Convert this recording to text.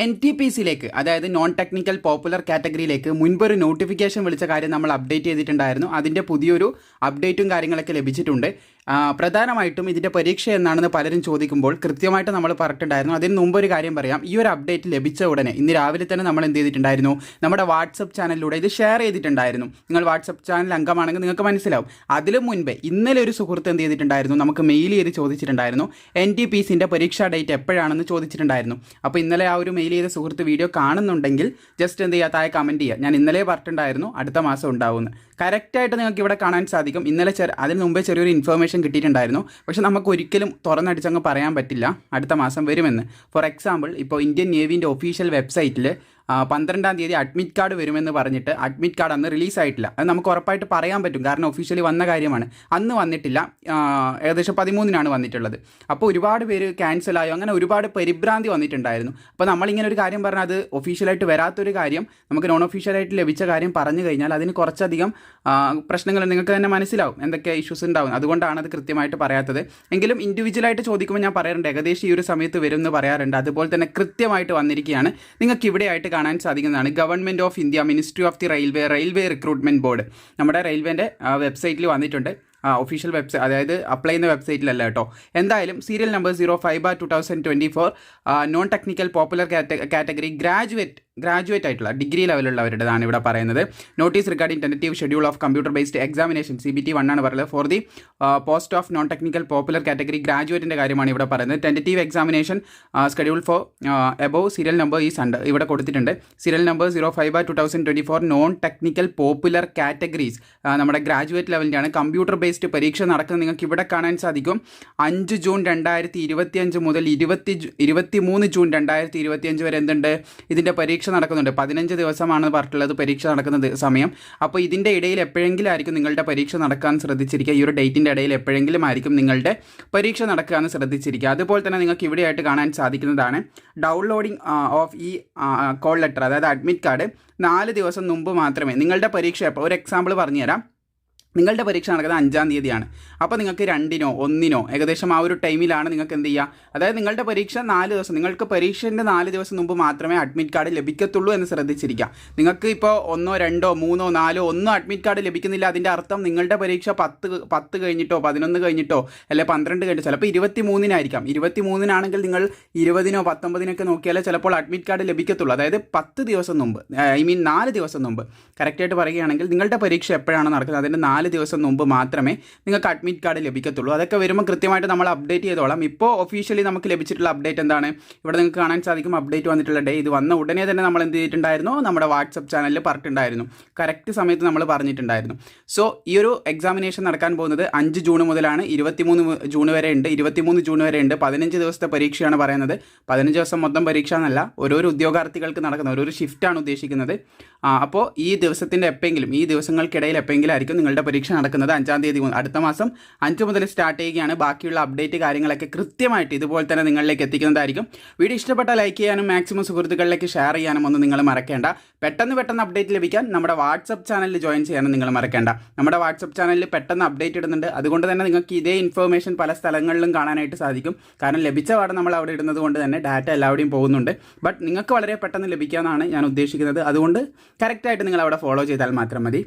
N T P സിയിലേക്ക് അതായത് non technical popular കാറ്റഗറിയിലേക്ക് മുൻപൊരു നോട്ടിഫിക്കേഷൻ വിളിച്ച കാര്യം നമ്മൾ അപ്ഡേറ്റ് ചെയ്തിട്ടുണ്ടായിരുന്നു. അതിന്റെ പുതിയൊരു അപ്ഡേറ്റും കാര്യങ്ങളൊക്കെ ലഭിച്ചിട്ടുണ്ട്. പ്രധാനമായിട്ടും ഇതിന്റെ പരീക്ഷ എന്നാണെന്ന് പലരും ചോദിക്കുമ്പോൾ കൃത്യമായിട്ട് നമ്മൾ പറഞ്ഞിട്ടുണ്ടായിരുന്നു. അതിന് മുമ്പ് ഒരു കാര്യം പറയാം. ഈ ഒരു അപ്ഡേറ്റ് ലഭിച്ച ഉടനെ ഇന്ന് രാവിലെ തന്നെ നമ്മൾ എന്ത് ചെയ്തിട്ടുണ്ടായിരുന്നു? നമ്മുടെ വാട്സപ്പ് ചാനലിലൂടെ ഇത് ഷെയർ ചെയ്തിട്ടുണ്ടായിരുന്നു. നിങ്ങൾ വാട്സപ്പ് ചാനൽ അംഗമാണെങ്കിൽ നിങ്ങൾക്ക് മനസ്സിലാവും. അതിലും മുൻപേ ഇന്നലെ ഒരു സുഹൃത്ത് എന്ത് ചെയ്തിട്ടുണ്ടായിരുന്നു? നമുക്ക് മെയിൽ ചെയ്ത് ചോദിച്ചിട്ടുണ്ടായിരുന്നു. എൻ ടി പി സിന്റെ പരീക്ഷാ ഡേറ്റ് എപ്പോഴാണെന്ന് ചോദിച്ചിട്ടുണ്ടായിരുന്നു. അപ്പോൾ ഇന്നലെ ആ ഒരു മെയിൽ ചെയ്ത സുഹൃത്ത് വീഡിയോ കാണുന്നുണ്ടെങ്കിൽ ജസ്റ്റ് എന്ത് ചെയ്യുക? താഴെ കമന്റ് ചെയ്യുക. ഞാൻ ഇന്നലെ പറഞ്ഞിട്ടുണ്ടായിരുന്നു. അടുത്ത മാസം ഉണ്ടാവുമെന്ന്. കറക്റ്റായിട്ട് നിങ്ങൾക്ക് ഇവിടെ കാണാൻ സാധിക്കും. ഇന്നലെ ചെറിയ അതിന് മുമ്പേ ചെറിയൊരു ഇൻഫർമേഷൻ കിട്ടിയിട്ടുണ്ടായിരുന്നു. പക്ഷെ നമുക്ക് ഒരിക്കലും തുറന്നടിച്ചങ്ങ് പറയാൻ പറ്റില്ല. അടുത്ത മാസം വരുമെന്ന്. ഫോർ എക്സാമ്പിൾ ഇപ്പോൾ ഇന്ത്യൻ നേവിന്റെ ഒഫീഷ്യൽ വെബ്സൈറ്റിൽ പന്ത്രണ്ടാം തീയതി അഡ്മിറ്റ് കാർഡ് വരുമെന്ന് പറഞ്ഞിട്ട് അഡ്മിറ്റ് കാർഡ് അന്ന് റിലീസ് ആയിട്ടില്ല. അത് നമുക്ക് ഉറപ്പായിട്ട് പറയാൻ പറ്റും. കാരണം ഒഫീഷ്യലി വന്ന കാര്യമാണ്. അന്ന് വന്നിട്ടില്ല. ഏകദേശം പതിമൂന്നിനാണ് വന്നിട്ടുള്ളത്. അപ്പോൾ ഒരുപാട് പേര് ക്യാൻസൽ ആയോ? അങ്ങനെ ഒരുപാട് പരിഭ്രാന്തി വന്നിട്ടുണ്ടായിരുന്നു. അപ്പോൾ നമ്മളിങ്ങനെ ഒരു കാര്യം പറഞ്ഞാൽ അത് ഒഫീഷ്യലായിട്ട് വരാത്തൊരു കാര്യം നമുക്ക് നോൺ ഒഫീഷ്യലായിട്ട് ലഭിച്ച കാര്യം പറഞ്ഞു കഴിഞ്ഞാൽ അതിന് കുറച്ചധികം പ്രശ്നങ്ങൾ നിങ്ങൾക്ക് തന്നെ മനസ്സിലാവും. എന്തൊക്കെ ഇഷ്യൂസ് ഉണ്ടാവും. അതുകൊണ്ടാണ് അത് കൃത്യമായിട്ട് പറയാത്തത്. എങ്കിലും ഇൻഡിവിജ്വലായിട്ട് ചോദിക്കുമ്പോൾ ഞാൻ പറയാറുണ്ട് ഏകദേശം ഈ ഒരു സമയത്ത് വരും എന്ന് പറയാറുണ്ട്. അതുപോലെ തന്നെ കൃത്യമായിട്ട് വന്നിരിക്കുകയാണ്. നിങ്ങൾക്ക് ഇവിടെയായിട്ട് കാണാൻ സാധിക്കുന്നതാണ് government of India ministry of the railway railway recruitment board നമ്മുടെ റെയിൽവേന്റെ വെബ്സൈറ്റിൽ വന്നിട്ടുണ്ട്. ഒഫീഷ്യൽ വെബ്സൈറ്റ് അതായത് അപ്ലൈ ചെയ്യുന്ന വെബ്സൈറ്റിലല്ല കേട്ടോ. എന്തായാലും serial number zero five bar two thousand twenty four non technical popular category graduate graduate ആയിട്ടുള്ള ഡിഗ്രി ലെവലുള്ളവരുടേതാണ് ഇവിടെ പറയുന്നത്. Notice regarding tentative schedule of computer based examination C B T one ആണ് പറയുന്നത്. For the post of non technical popular category ഗ്രാജുവേറ്റിന്റെ കാര്യമാണ് ഇവിടെ പറയുന്നത്. Tentative examination schedule for above serial number ഈ സണ്ട് ഇവിടെ കൊടുത്തിട്ടുണ്ട്. Serial number zero five bar two thousand twenty four non technical popular categories നമ്മുടെ ഗ്രാജുവേറ്റ് ലെവലിന്റെയാണ് കമ്പ്യൂട്ടർ ബേസ്ഡ് പരീക്ഷ നടക്കുന്നത് നിങ്ങൾക്ക് ഇവിടെ കാണാൻ സാധിക്കും. അഞ്ച് ജൂൺ രണ്ടായിരത്തി ഇരുപത്തി അഞ്ച് മുതൽ ഇരുപത്തി ഇരുപത്തി മൂന്ന് ജൂൺ രണ്ടായിരത്തി ഇരുപത്തി അഞ്ച് വരെ എന്തുണ്ട്? ഇതിന്റെ പരീക്ഷ നടക്കുന്നുണ്ട്. പതിനഞ്ച് ദിവസമാണ് പറഞ്ഞിട്ടുള്ളത് പരീക്ഷ നടക്കുന്ന സമയം. അപ്പോൾ ഇതിന്റെ ഇടയിൽ എപ്പോഴെങ്കിലും ആയിരിക്കും നിങ്ങളുടെ പരീക്ഷ നടക്കാൻ ശ്രദ്ധിച്ചിരിക്കുക. ഈ ഒരു ഡേറ്റിന്റെ ഇടയിൽ എപ്പോഴെങ്കിലും ആയിരിക്കും നിങ്ങളുടെ പരീക്ഷ നടക്കുക എന്ന് ശ്രദ്ധിച്ചിരിക്കുക. അതുപോലെ തന്നെ നിങ്ങൾക്ക് ഇവിടെയായിട്ട് കാണാൻ സാധിക്കുന്നതാണ്. ഡൗൺലോഡിംഗ് ഓഫ് ഈ കോൾ ലെറ്റർ അതായത് അഡ്മിറ്റ് കാർഡ് നാല് ദിവസം മുമ്പ് മാത്രമേ നിങ്ങളുടെ പരീക്ഷ ഒരു എക്സാമ്പിൾ പറഞ്ഞുതരാം. നിങ്ങളുടെ പരീക്ഷ നടക്കുന്നത് അഞ്ചാം തീയതിയാണ്. അപ്പോൾ നിങ്ങൾക്ക് രണ്ടിനോ ഒന്നിനോ ഏകദേശം ആ ഒരു ടൈമിലാണ് നിങ്ങൾക്ക് എന്ത് ചെയ്യുക അതായത് നിങ്ങളുടെ പരീക്ഷ നാല് ദിവസം നിങ്ങൾക്ക് പരീക്ഷേന്റെ നാല് ദിവസം മുമ്പ് മാത്രമേ അഡ്മിറ്റ് കാർഡ് ലഭിക്കത്തുള്ളൂ എന്ന് ശ്രദ്ധിച്ചിരിക്കുക. നിങ്ങൾക്ക് ഇപ്പോൾ ഒന്നോ രണ്ടോ മൂന്നോ നാലോ ഒന്നും അഡ്മിറ്റ് കാർഡ് ലഭിക്കുന്നില്ല. അതിന്റെ അർത്ഥം നിങ്ങളുടെ പരീക്ഷ പത്ത് പത്ത് കഴിഞ്ഞിട്ടോ പതിനൊന്ന് കഴിഞ്ഞിട്ടോ അല്ലെ പന്ത്രണ്ട് കഴിഞ്ഞിട്ടോ ചിലപ്പോൾ ഇരുപത്തി മൂന്നിനായിരിക്കാം ഇരുപത്തി മൂന്നിനാണെങ്കിൽ നിങ്ങൾ ഇരുപതിനോ പത്തൊമ്പതിനൊക്കെ നോക്കിയാലേ ചിലപ്പോൾ അഡ്മിറ്റ് കാർഡ് ലഭിക്കത്തുള്ളൂ. അതായത് പത്ത് ദിവസം മുമ്പ് ഐ മീൻ നാല് ദിവസം മുമ്പ്. കറക്റ്റായിട്ട് പറയുകയാണെങ്കിൽ നിങ്ങളുടെ പരീക്ഷ എപ്പോഴാണ് നടക്കുന്നത്? അതിന്റെ നാല് ദിവസം മുമ്പ് മാത്രമേ നിങ്ങൾക്ക് അഡ്മിറ്റ് കാർഡ് ലഭിക്കത്തുള്ളൂ. അതൊക്കെ വരുമ്പോൾ കൃത്യമായിട്ട് നമ്മൾ അപ്ഡേറ്റ് ചെയ്തോളാം. ഇപ്പോൾ ഒഫീഷ്യലി നമുക്ക് ലഭിച്ചിട്ടുള്ള അപ്ഡേറ്റ് എന്താണ്? ഇവിടെ നിങ്ങൾക്ക് കാണാൻ സാധിക്കും അപ്ഡേറ്റ് വന്നിട്ടുള്ള ഡേ ഇത് വന്ന ഉടനെ തന്നെ നമ്മൾ എന്ത് ചെയ്തിട്ടുണ്ടായിരുന്നു? നമ്മുടെ വാട്സപ്പ് ചാനലിൽ പറഞ്ഞിട്ടുണ്ടായിരുന്നു. കറക്റ്റ് സമയത്ത് നമ്മൾ പറഞ്ഞിട്ടുണ്ടായിരുന്നു. സോ ഈ ഒരു എക്സാമിനേഷൻ നടക്കാൻ പോകുന്നത് അഞ്ച് ജൂൺ മുതലാണ്. ഇരുപത്തിമൂന്ന് ജൂൺ വരെ ഉണ്ട്. ഇരുപത്തിമൂന്ന് ജൂൺ വരെ ഉണ്ട്. പതിനഞ്ച് ദിവസത്തെ പരീക്ഷയാണ് പറയുന്നത്. പതിനഞ്ച് ദിവസം മൊത്തം പരീക്ഷ എന്നല്ല. ഓരോരോ ഉദ്യോഗാർത്ഥികൾക്ക് നടക്കുന്ന ഓരോരോ ഷിഫ്റ്റാണ് ഉദ്ദേശിക്കുന്നത്. അപ്പോൾ ഈ ദിവസത്തിന്റെ എപ്പോഴെങ്കിലും ഈ ദിവസങ്ങൾക്കിടയിൽ എപ്പോഴെങ്കിലും ആയിരിക്കും നിങ്ങളുടെ പരീക്ഷ നടക്കുന്നത്? അഞ്ചാം തീയതി അടുത്ത മാസം അഞ്ച് മുതൽ സ്റ്റാർട്ട് ചെയ്യുകയാണ്. ബാക്കിയുള്ള അപ്ഡേറ്റ് കാര്യങ്ങളൊക്കെ കൃത്യമായിട്ട് ഇതുപോലെ തന്നെ നിങ്ങളിലേക്ക് എത്തിക്കുന്നതായിരിക്കും. വീഡിയോ ഇഷ്ടപ്പെട്ട ലൈക്ക് ചെയ്യാനും മാക്സിമം സുഹൃത്തുക്കളിലേക്ക് ഷെയർ ചെയ്യാനും ഒന്നും നിങ്ങൾ മറക്കേണ്ട. പെട്ടെന്ന് പെട്ടെന്ന് അപ്ഡേറ്റ് ലഭിക്കാൻ നമ്മുടെ വാട്സപ്പ് ചാനലിൽ ജോയിൻ ചെയ്യാനും നിങ്ങൾ മറക്കേണ്ട. നമ്മുടെ വാട്സപ്പ് ചാനലിൽ പെട്ടെന്ന് അപ്ഡേറ്റ് ഇടുന്നുണ്ട്. അതുകൊണ്ട് തന്നെ നിങ്ങൾക്ക് ഇതേ ഇൻഫർമേഷൻ പല സ്ഥലങ്ങളിലും കാണാനായിട്ട് സാധിക്കും. കാരണം ലഭിച്ച പാടം നമ്മൾ അവിടെ ഇടുന്നത് കൊണ്ട് തന്നെ ഡാറ്റ എല്ലാവിടെയും പോകുന്നുണ്ട്. ബട്ട് നിങ്ങൾക്ക് വളരെ പെട്ടെന്ന് ലഭിക്കാമെന്നാണ് ഞാൻ ഉദ്ദേശിക്കുന്നത്. അതുകൊണ്ട് കറക്റ്റായിട്ട് നിങ്ങൾ അവിടെ ഫോളോ ചെയ്താൽ മാത്രം മതി.